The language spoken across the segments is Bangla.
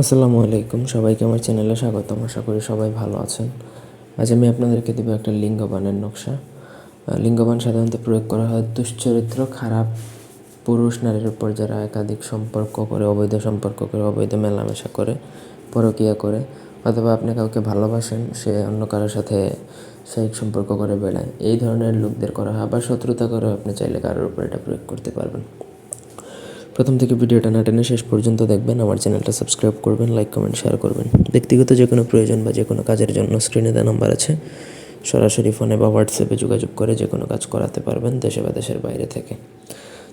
আসসালামু আলাইকুম। সবাইকে আমার চ্যানেলে স্বাগতম। আশা করি সবাই ভালো আছেন। আজ আমি আপনাদেরকে দেবো একটা লিঙ্গবানের নকশা। লিঙ্গবান সাধারণত প্রয়োগ করা হয় দুশ্চরিত্র, খারাপ, পুরুষ, নারীর উপর যারা একাধিক সম্পর্ক করে, অবৈধ সম্পর্ক করে, অবৈধ মেলামেশা করে, পরকীয়া করে, অথবা আপনি কাউকে ভালোবাসেন, সে অন্য কারোর সাথে শারীরিক সম্পর্ক করে বেড়ায়। এই ধরনের লোকদের করা হয়, আবার শত্রুতা করে আপনি চাইলে কারোর উপর এটা প্রয়োগ করতে পারবেন। প্রথম থেকে ভিডিওটা না টেনে শেষ পর্যন্ত দেখবেন, আমার চ্যানেলটা সাবস্ক্রাইব করবেন লাইক কমেন্ট শেয়ার করবেন। ব্যক্তিগত যে কোনো প্রয়োজন বা যে কোনো কাজের জন্য স্ক্রিনে দেওয়া নাম্বার আছে, সরাসরি ফোনে বা হোয়াটসঅ্যাপে যোগাযোগ করে যে কোনো কাজ করাতে পারবেন দেশে বা দেশের বাইরে থেকে।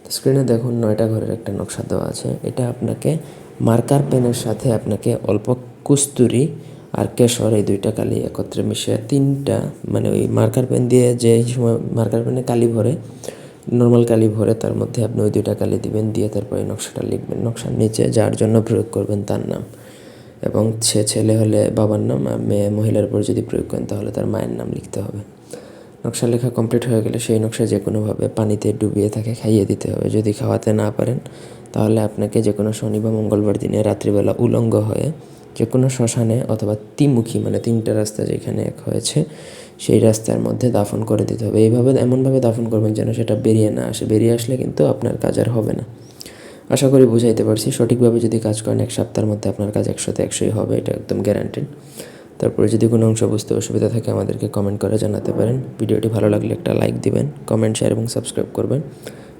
তো স্ক্রিনে দেখুন, নয়টা ঘরের একটা নকশা দেওয়া আছে। এটা আপনাকে মার্কার পেনের সাথে আপনাকে অল্প কুস্তুরি আর কেশর এই দুইটা কালি একত্রে মিশিয়ে তিনটা মানে ওই মার্কার পেন দিয়ে যে সময় মার্কার পেনে কালি ভরে নর্মাল কালি ভরে তার মধ্যে আপনি ওই দুইটা কালি দিবেন, দিয়ে তারপরে নকশাটা লিখবেন। নকশার নিচে যার জন্য প্রয়োগ করবেন তার নাম। এবং সে ছেলে হলে বাবার নাম, আর মেয়ে মহিলার উপর যদি প্রয়োগ করেন, তাহলে তার মায়ের নাম লিখতে হবে। নকশা লেখা কমপ্লিট হয়ে গেলে সেই নকশা যে কোনোভাবে পানিতে ডুবিয়ে তাকে খাইয়ে দিতে হবে। যদি খাওয়াতে না পারেন, তাহলে আপনাকে যে কোনো শনি বা মঙ্গলবার দিনে রাত্রিবেলা উলঙ্গ হয়ে যে কোনো শ্মশানে অথবা তিমুখী মানে তিনটা রাস্তা যেখানে এক হয়েছে, সেই রাস্তার মধ্যে দাফন করে দিতে হবে। এইভাবে এমনভাবে দাফন করবেন যেন সেটা বেরিয়ে না আসে। বেরিয়ে আসলে কিন্তু আপনার কাজ আর হবে না। আশা করি বুঝাইতে পারছি। সঠিকভাবে যদি কাজ করেন এক সপ্তাহের মধ্যে আপনার কাজ একশোতে একশোই হবে, এটা একদম গ্যারান্টেড তারপরে যদি কোনো অংশ বুঝতে অসুবিধা থাকে আমাদেরকে কমেন্ট করে জানাতে পারেন। ভিডিওটি ভালো লাগলে একটা লাইক দিবেন কমেন্ট শেয়ার এবং সাবস্ক্রাইব করবেন।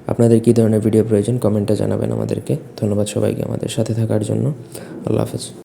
আপনাদের কী ধরনের ভিডিও প্রয়োজন কমেন্টে জানাবেন আমাদেরকে। ধন্যবাদ সবাইকে আমাদের সাথে থাকার জন্য। আল্লাহ হাফেজ।